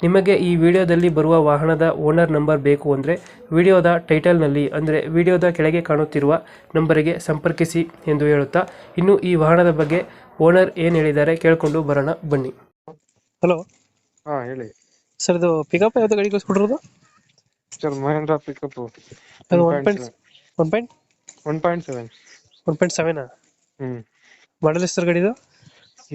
ನಿಮಗೆ ಈ ವಿಡಿಯೋದಲ್ಲಿ ಬರುವ ವಾಹನದ ಓನರ್ ನಂಬರ್ ಬೇಕು ಅಂದರೆ ವಿಡಿಯೋದ ಟೈಟಲ್ನಲ್ಲಿ ಅಂದರೆ ವಿಡಿಯೋದ ಕೆಳಗೆ ಕಾಣುತ್ತಿರುವ ನಂಬರಿಗೆ ಸಂಪರ್ಕಿಸಿ ಎಂದು ಹೇಳುತ್ತಾ ಇನ್ನು ಈ ವಾಹನದ ಬಗ್ಗೆ ಓನರ್ ಏನು ಹೇಳಿದ್ದಾರೆ ಕೇಳಿಕೊಂಡು ಬರೋಣ ಬನ್ನಿ. ಹಲೋ. ಹಾ ಹೇಳಿ. ಸರ್ ಇದು ಪಿಕಪ್ ಯಾವ್ದು ಗಾಡಿ ಕಳಿಸ್ಕೊಟ್ಟಿರೋದು? ಸರ್ ಮಹೇಂದ್ರ ಪಿಕಪ್ ಅದು one point one point one point seven one point ಸೆವೆನಾ ಹ್ಮ್. ಮಾಡಲ್ ಎಷ್ಟು ಸರ್ ಗಾಡಿದು?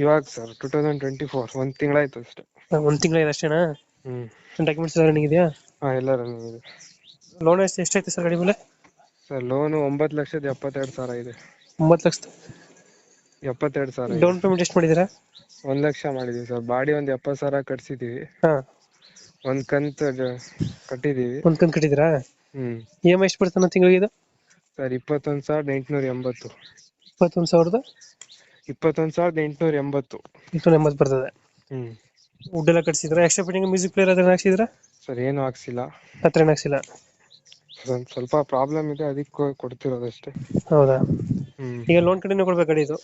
ಇವಾಗ sir two thousand twenty four ಒಂದು ತಿಂಗಳಾಯ್ತು ಅಷ್ಟೇ. ಒಂದು ತಿಂಗಳ ಅಷ್ಟೇನಾ? ಹ್ಮ್. ಡಾಕ್ಯುಮೆಂಟ್ಸ್ ಎಲ್ಲ ರನ್ನಿಂಗ್ ಇದೆಯಾ? ಹಾ ಎಲ್ಲ ರನ್ನಿಂಗ್ ಇದೆ. ಲೋನ್ ಎಷ್ಟು ಎಷ್ಟೈತೆ ಸರ್ ಗಾಡಿ ಮೇಲೆ? ಸರ್ ಲೋನ್ ಒಂಬತ್ತು ಲಕ್ಷದ ಎಪ್ಪತ್ತೆರಡು ಸಾವಿರ ಇದೆ. ಒಂಬತ್ತು ಲಕ್ಷ ಎಪ್ಪತ್ತೆರಡು ಸಾವಿರ ಇದೆ. ಡೌನ್ ಪೇಮೆಂಟ್ ಎಷ್ಟು ಮಾಡಿದಿರಾ ಒಂದ್ ಲಕ್ಷ ಮಾಡಿದೀವಿ ಸರ್. ಬಾಡಿ ಒಂದ್ ಎಪ್ಪತ್ತು ಸಾವಿರ ಕಟ್ಸಿದೀವಿ. ಹಾಂ. ಒಂದ್ ಕಂತು ಜ- ಕಟ್ಟಿದೀವಿ. ಒಂದು ಕಂತು ಕಟ್ಟಿದಿರಾ ಹ್ಮ್. ಇ ಎಂ ಐ ಎಷ್ಟು ಬರ್ತದೆ ತಿಂಗಳಿಗೆ ಇದು? ಸರ್ ಇಪ್ಪತ್ತೊಂದ್ ಸಾವಿರದ ಎಂಟುನೂರ ಎಂಬತ್ತು. ಇಪ್ಪತ್ತೊಂದು ಸಾವಿರದ ಇಪ್ಪತ್ತೊಂದ್ ಸಾವಿರದ ಎಂಟುನೂರ ಎಂಬತ್ತು. ಎಂಟುನೂರ ಎಂಬತ್ತು ಬರ್ತದೆ. ಹ್ಮ್. ವುಡ್ ಎಲ್ಲ ಕಟ್ಸಿದ್ರ? ಎಕ್ಸ್ಟ್ರಾ ಫಿಟ್ಟಿಂಗ್ ಮ್ಯೂಸಿಕ್ ಪ್ಲೇಯರ್ ಅದನ್ನ ಹಾಕ್ಸಿದ್ರ? ಸರ್ ಏನು ಹಾಕ್ಸಿಲ್ಲ. ಹತ್ರ ಏನು ಹಾಕ್ಸಿಲ್ಲ? ಒಂದ್ ಸ್ವಲ್ಪ ಪ್ರಾಬ್ಲಮ್ ಇದೆ ಅದಕ್ಕೆ ಕೊಡ್ತಿರೋದಷ್ಟೇ ಹೌದಾ? ಹ್ಮ್. ಈಗ ಲೋನ್ ಕಡೆನೇ ಕೊಡ್ಬೇಕು ಗಾಡಿ ಇದು?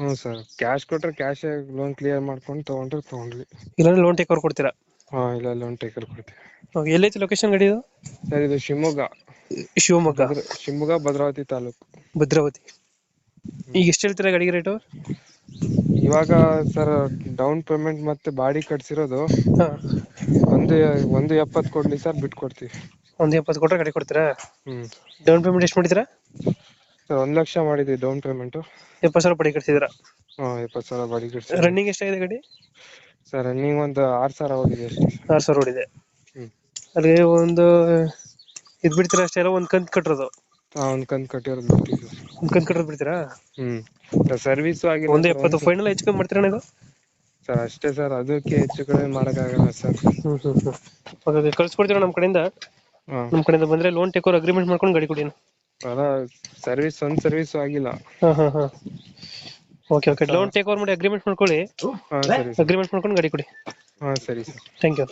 ಹ್ಞೂ ಸರ್ ಕ್ಯಾಶ್ ಕೊಟ್ರೆ ಕ್ಯಾಶ್ ಲೋನ್ ಕ್ಲಿಯರ್ ಮಾಡ್ಕೊಂಡು ತಗೊಂಡ್ರೆ ತೊಗೊಂಡ್ಲಿ ಇಲ್ಲಾಂದ್ರೆ ಲೋನ್ ಟೇಕ್ ಓವರ್ ಕೊಡ್ತೀರಾ? ಹಾ ಇಲ್ಲ ಲೋನ್ ಟೇಕರ್ ಕೊಡ್ತೀವಿ. ಓಕೆ ಎಲ್ಲೈತೆ ಲೊಕೇಶನ್ ಗಾಡಿ ಇದು? ಸರ್ ಇದು ಶಿವಮೊಗ್ಗ. ಶಿವಮೊಗ್ಗ. ಭದ್ರ- ಶಿವಮೊಗ್ಗ ಭದ್ರಾವತಿ ತಾಲೂಕು. ಭದ್ರಾವತಿ. ಈಗ ಎಷ್ಟು ಹೇಳ್ತೀರಾ ಗಾಡಿಗೆ ರೇಟು ಇವಾಗ ಸರ್ ಡೌನ್ ಪೇಮೆಂಟ್ ಮತ್ತೆ ಬಾಡಿ ಕಟ್ಸಿರೋದು ಒಂದು ಒಂದು ಎಪ್ಪತ್ತು ಕೊಡ್ಲಿ ಸರ್ ಬಿಟ್ಕೊಡ್ತೀವಿ. ಒಂದು ಎಪ್ಪತ್ತು ಕೊಟ್ಟರೆ ಗಾಡಿ ಕೊಡ್ತೀರಾ? ಹ್ಮ್. ಡೌನ್ ಪೇಮೆಂಟ್ ಎಷ್ಟು ಮಾಡಿದ್ದೀರಾ? ಸರ್ ಒಂದು ಲಕ್ಷ ಮಾಡಿದ್ವಿ ಡೌನ್ ಪೇಮೆಂಟು ಎಪ್ಪತ್ತು ಸಾವಿರ ಬಾಡಿ ಕಟ್ಸಿದ್ದೀರಾ? ಹಾ ಎಪ್ಪತ್ತು ಸಾವಿರ ಬಾಡಿ ಕಟ್ಸಿ ರನ್ನಿಂಗ್ ಎಷ್ಟಾಗಿದೆ ಗಾಡಿ? ಸರ್ ರನ್ನಿಂಗ್ ಒಂದು ಆರು ಸಾವಿರ ಹೋಗಿದೆ ಅಷ್ಟೇ. ಆರು ಸಾವಿರ ಓಡಿದೆ. ಹ್ಮ್. ಅಲ್ಲಿ ಒಂದು ಇದು ಬಿಡ್ತೀರಾ ಅಷ್ಟೇ ಅಲ್ಲ ಒಂದು ಕಂತು ಕಟ್ಟಿರೋದು. ಒಂದ್ ಕಂತ್ ಕಟ್ಟಿರೋದು ಸರ್ ಒಂದು ಕಂತು ಕಟ್ಟೋದು ಬಿಡ್ತೀರಾ? ಹ್ಮ್. ಸರ್ ಸರ್ವಿಸು ಆಗಿಲ್ಲ ಒಂದು ಎಪ್ಪತ್ತು ಫೈನಲ್ ಹೆಚ್ಚು ಕಮ್ಮಿ ಮಾಡ್ತೀರಾ ಇದು ಸರ್ ಅಷ್ಟೇ ಸರ್ ಅದಕ್ಕೆ ಹೆಚ್ಚು ಕಡಿಮೆ ಮಾಡಕ್ಕಾಗಲ್ಲ ಸರ್. ಹ್ಞೂ ಹ್ಞೂ ಹ್ಞೂ ಓಕೆ ಕಳ್ಸ್ಕೊಡ್ತೀರಾ ನಮ್ಮ ಕಡೆಯಿಂದ? ಹಾ. ನಮ್ಮ ಕಡೆಯಿಂದ ಬಂದರೆ ಲೋನ್ ಟೇಕ್ ಓವರ್ ಅಗ್ರಿಮೆಂಟ್ ಮಾಡ್ಕೊಂಡು ಗಾಡಿ ಕೊಡಿ. ಅಲ್ಲ ಸರ್ವಿಸ್ ಒಂದ್ ಸರ್ವಿಸ್ ಆಗಿಲ್ಲ. ಹಾಂ ಹಾಂ ಹಾಂ. Okay okay loan take over ಮಾಡಿ ಅಗ್ರಿಮೆಂಟ್ ಮಾಡ್ಕೊಳ್ಳಿ. ಹಾ ಸರ್ ಅಗ್ರಿಮೆಂಟ್ ಮಾಡ್ಕೊಂಡು ಗಾಡಿ ಕೊಡಿ. ಹಾ ಸರಿ ಸರ್. Thank you